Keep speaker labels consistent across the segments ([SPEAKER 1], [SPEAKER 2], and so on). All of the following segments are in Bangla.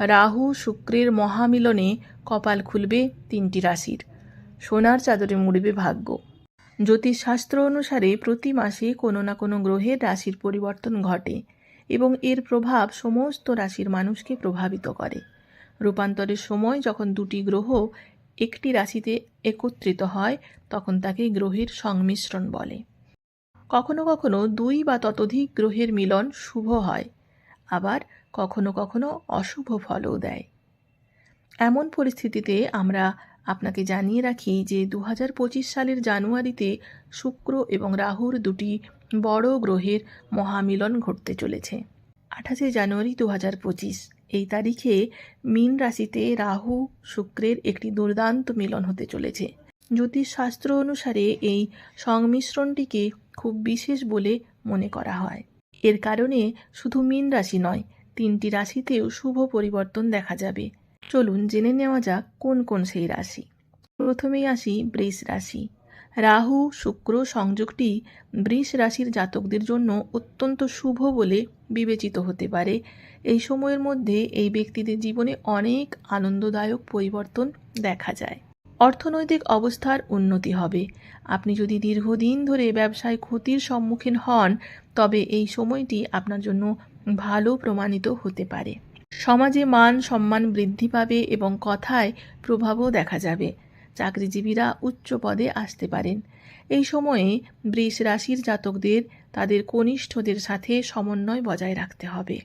[SPEAKER 1] রাহু শুক্রের মহামিলনে কপাল খুলবে তিনটি রাশির। সোনার চাদরে মুড়বে ভাগ্য। জ্যোতিষশাস্ত্র অনুসারে প্রতি মাসে কোনো না কোনো গ্রহের রাশির পরিবর্তন ঘটে এবং এর প্রভাব সমস্ত রাশির মানুষকে প্রভাবিত করে। রূপান্তরের সময় যখন দুটি গ্রহ একটি রাশিতে একত্রিত হয়, তখন তাকে গ্রহের সংমিশ্রণ বলে। কখনো কখনো দুই বা ততোধিক গ্রহের মিলন শুভ হয়। আবার কখনো কখনো অশুভ ফলও দেয়। এমন পরিস্থিতিতে আমরা আপনাকে জানিয়ে রাখি যে দু হাজার পঁচিশ সালের জানুয়ারিতে শুক্র এবং রাহুর দুটি বড় গ্রহের মহামিলন ঘটতে চলেছে। আঠাশে জানুয়ারি দু হাজার পঁচিশ, এই তারিখে মীন রাশিতে রাহু শুক্রের একটি দুর্দান্ত মিলন হতে চলেছে। জ্যোতিষশাস্ত্র অনুসারে এই সংমিশ্রণটিকে খুব বিশেষ বলে মনে করা হয়। এর কারণে শুধু মীন রাশি নয় তিনটি রাশিতেও শুভ পরিবর্তন দেখা যাবে। চলুন জেনে নেওয়া যাক কোন কোন সেই রাশি। প্রথমেই আসি বৃষ রাশি। রাহু, শুক্র সংযোগটি বৃষ রাশির জাতকদের জন্য অত্যন্ত শুভ বলে বিবেচিত হতে পারে। এই সময়ের মধ্যে এই ব্যক্তিদের জীবনে অনেক আনন্দদায়ক পরিবর্তন দেখা যায়। অর্থনৈতিক অবস্থার উন্নতি হবে। আপনি যদি দীর্ঘদিন ধরে ব্যবসায় ক্ষতির সম্মুখীন হন, তবে এই সময়টি আপনার জন্য ভালো প্রমাণিত হতে পারে। সমাজে মান সম্মান বৃদ্ধি পাবে এবং কথায় প্রভাবও দেখা যাবে। চাকরিজীবীরা উচ্চ পদে আসতে পারেন। এই সময়ে বৃষ রাশির জাতকদের তাদের কনিষ্ঠদের সাথে সমন্বয় বজায় রাখতে হবে।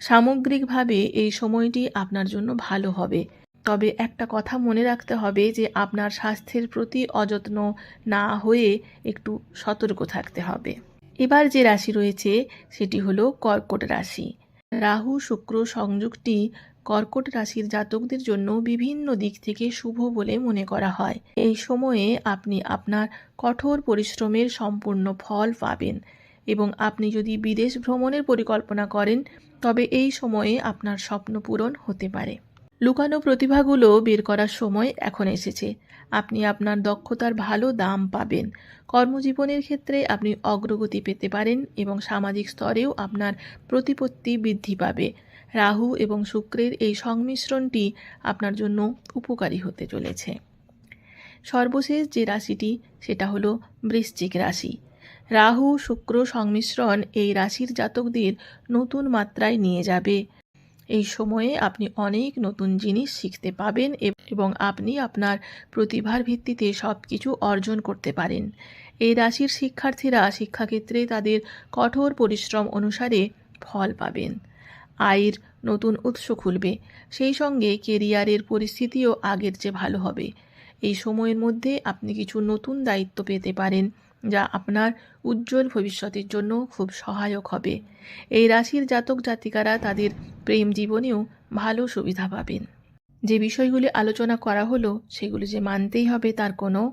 [SPEAKER 1] সামগ্রিকভাবে এই সময়টি আপনার জন্য ভালো হবে। তবে একটা কথা মনে রাখতে হবে যে আপনার স্বাস্থ্যের প্রতি অযত্ন না হয়ে একটু সতর্ক থাকতে হবে। এবার যে রাশি রয়েছে, সেটি হলো কর্কট রাশি। রাহু, শুক্র সংযোগটি কর্কট রাশির জাতকদের জন্য বিভিন্ন দিক থেকে শুভ বলে মনে করা হয়। এই সময়ে আপনি আপনার কঠোর পরিশ্রমের সম্পূর্ণ ফল পাবেন এবং আপনি যদি বিদেশ ভ্রমণের পরিকল্পনা করেন, তবে এই সময়ে আপনার স্বপ্ন পূরণ হতে পারে। লুকানো প্রতিভাগুলো বের করার সময় এখন এসেছে। আপনি আপনার দক্ষতার ভালো দাম পাবেন। কর্মজীবনের ক্ষেত্রে আপনি অগ্রগতি পেতে পারেন এবং সামাজিক স্তরেও আপনার প্রতিপত্তি বৃদ্ধি পাবে। রাহু এবং শুক্রের এই সংমিশ্রণটি আপনার জন্য উপকারী হতে চলেছে। সর্বশেষ যে রাশিটি, সেটা হলো বৃশ্চিক রাশি। রাহু শুক্র সংমিশ্রণ এই রাশির জাতকদের নতুন মাত্রায় নিয়ে যাবে। এই সময়ে আপনি অনেক নতুন জিনিস শিখতে পাবেন এবং আপনি আপনার প্রতিভার ভিত্তিতে সব কিছু অর্জন করতে পারেন। এই রাশির শিক্ষার্থীরা শিক্ষাক্ষেত্রে তাদের কঠোর পরিশ্রম অনুসারে ফল পাবেন। আয়ের নতুন উৎস খুলবে। সেই সঙ্গে কেরিয়ারের পরিস্থিতিও আগের চেয়ে ভালো হবে। এই সময়ের মধ্যে আপনি কিছু নতুন দায়িত্ব পেতে পারেন। যা আপনার উজ্জ্বল ভবিষ্যতের জন্য খুব সহায়ক হবে। এই রাশির জাতক জাতিকারা তাদের প্রেম জীবনেও ভালো সুবিধা পাবেন। যে বিষয়গুলি আলোচনা করা হলো, সেগুলি যে মানতেই হবে তার কোনো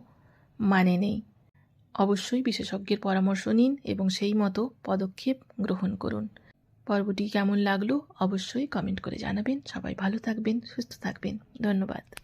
[SPEAKER 1] মানে নেই। অবশ্যই বিশেষজ্ঞের পরামর্শ নিন এবং সেই মতো পদক্ষেপ গ্রহণ করুন। পর্বটি কেমন লাগল অবশ্যই কমেন্ট করে জানাবেন। সবাই ভালো থাকবেন, সুস্থ থাকবেন। ধন্যবাদ।